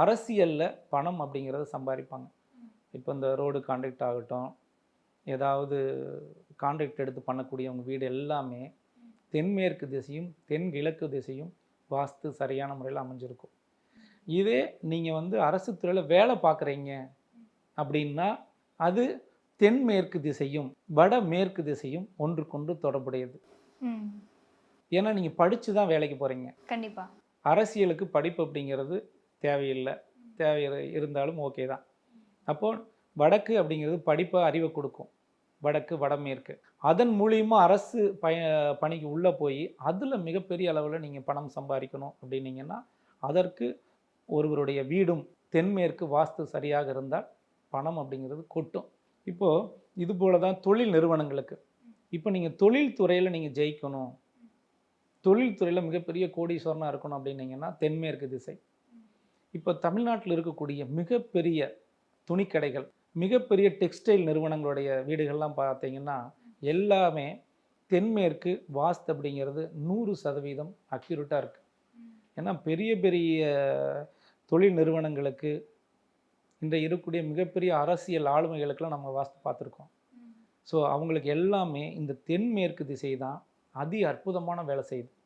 அரசியலில் பணம் அப்படிங்கிறத சம்பாதிப்பாங்க. இப்போ இந்த ரோடு கான்ட்ராக்ட் ஆகட்டும் ஏதாவது கான்ட்ராக்ட் எடுத்து பண்ணக்கூடியவங்க வீடு எல்லாமே தென்மேற்கு திசையும் தென் கிழக்கு திசையும் வாஸ்து சரியான முறையில் அமைஞ்சிருக்கும். இதே நீங்கள் வந்து அரசு துறையில் வேலை பார்க்குறீங்க அப்படின்னா அது தென்மேற்கு திசையும் வட மேற்கு திசையும் ஒன்றுக்கொன்று தொடர்புடையது. ஏன்னா நீங்கள் படித்து தான் வேலைக்கு போகிறீங்க கண்டிப்பா. அரசியலுக்கு படிப்பு அப்படிங்கிறது தேவையில்லை. தேவை இருந்தாலும் ஓகே தான். அப்போது வடக்கு அப்படிங்கிறது படிப்பை அறிவை கொடுக்கும். வடக்கு வடமேற்கு அதன் மூலியமாக அரசு பய பணிக்கு உள்ளே போய் அதில் மிகப்பெரிய அளவில் நீங்கள் பணம் சம்பாதிக்கணும் அப்படின்னீங்கன்னா அதற்கு ஒருவருடைய வீடும் தென்மேற்கு வாஸ்து சரியாக இருந்தால் பணம் அப்படிங்கிறது கொட்டும். இப்போது இது போல தான் தொழில் நிறுவனங்களுக்கு. இப்போ நீங்கள் தொழில் துறையில் நீங்கள் ஜெயிக்கணும். தொழில் துறையில் மிகப்பெரிய கோடீஸ்வரனாக இருக்கணும் அப்படின்னீங்கன்னா தென்மேற்கு திசை. இப்போ தமிழ்நாட்டில் இருக்கக்கூடிய மிகப்பெரிய துணிக்கடைகள் மிகப்பெரிய டெக்ஸ்டைல் நிறுவனங்களுடைய வீடுகள்லாம் பார்த்தீங்கன்னா எல்லாமே தென்மேற்கு வாஸ்து அப்படிங்கிறது நூறு சதவீதம் அக்யூரேட்டாக இருக்குது ஏன்னா பெரிய பெரிய தொழில் நிறுவனங்களுக்கு இன்றைய இருக்கக்கூடிய மிகப்பெரிய அரசியல் ஆளுமைகளுக்கெல்லாம் நம்ம வாஸ்து பார்த்துருக்கோம். ஸோ அவங்களுக்கு எல்லாமே இந்த தென்மேற்கு திசை தான் அதி அற்புதமான வேலை செய்யுது.